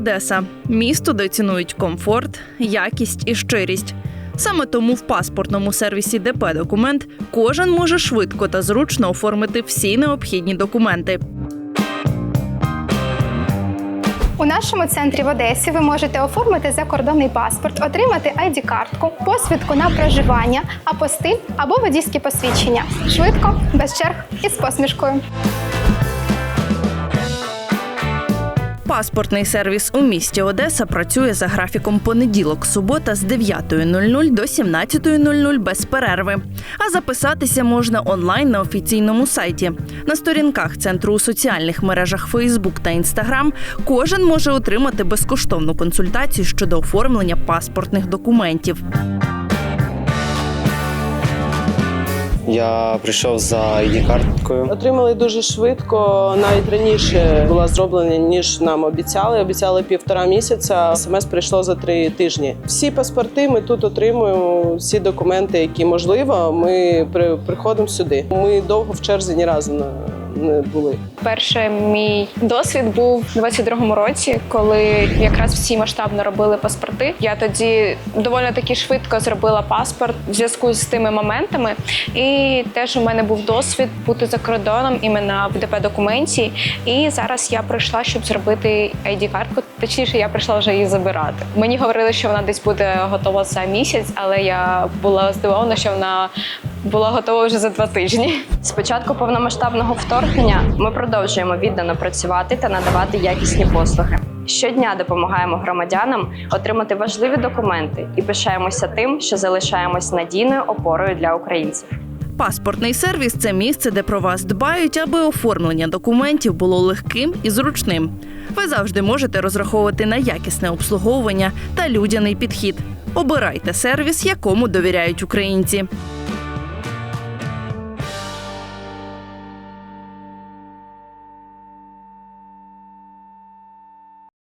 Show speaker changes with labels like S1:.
S1: Одеса місто, де цінують комфорт, якість і щирість. Саме тому в паспортному сервісі ДП Документ кожен може швидко та зручно оформити всі необхідні документи.
S2: У нашому центрі в Одесі ви можете оформити закордонний паспорт, отримати id картку посвідку на проживання, апостиль або водійське посвідчення. Швидко, без черг і з посмішкою.
S1: Паспортний сервіс у місті Одеса працює за графіком понеділок-субота з 9.00 до 17.00 без перерви. А записатися можна онлайн на офіційному сайті. На сторінках центру у соціальних мережах Facebook та Instagram кожен може отримати безкоштовну консультацію щодо оформлення паспортних документів.
S3: Я прийшов за ID-карткою.
S4: Отримали дуже швидко, навіть раніше була зроблена, ніж нам обіцяли. Обіцяли півтора місяця. СМС прийшло за три тижні. Всі паспорти ми тут отримуємо, всі документи, які можливо. Ми при, приходимо сюди. Ми довго в черзі ні разу не були.
S5: Перший мій досвід був у 22-му році, коли якраз всі масштабно робили паспорти. Я тоді доволі таки швидко зробила паспорт в зв'язку з тими моментами. І теж у мене був досвід бути за кордоном іменно в ДП документі. І зараз я прийшла, щоб зробити id картку Точніше, я прийшла вже її забирати. Мені говорили, що вона десь буде готова за місяць, але я була здивована, що вона була готова вже за два тижні.
S6: З початку повномасштабного вторгнення ми продовжуємо віддано працювати та надавати якісні послуги. Щодня допомагаємо громадянам отримати важливі документи і пишаємося тим, що залишаємось надійною опорою для українців.
S1: Паспортний сервіс це місце, де про вас дбають, аби оформлення документів було легким і зручним. Ви завжди можете розраховувати на якісне обслуговування та людяний підхід. Обирайте сервіс, якому довіряють українці.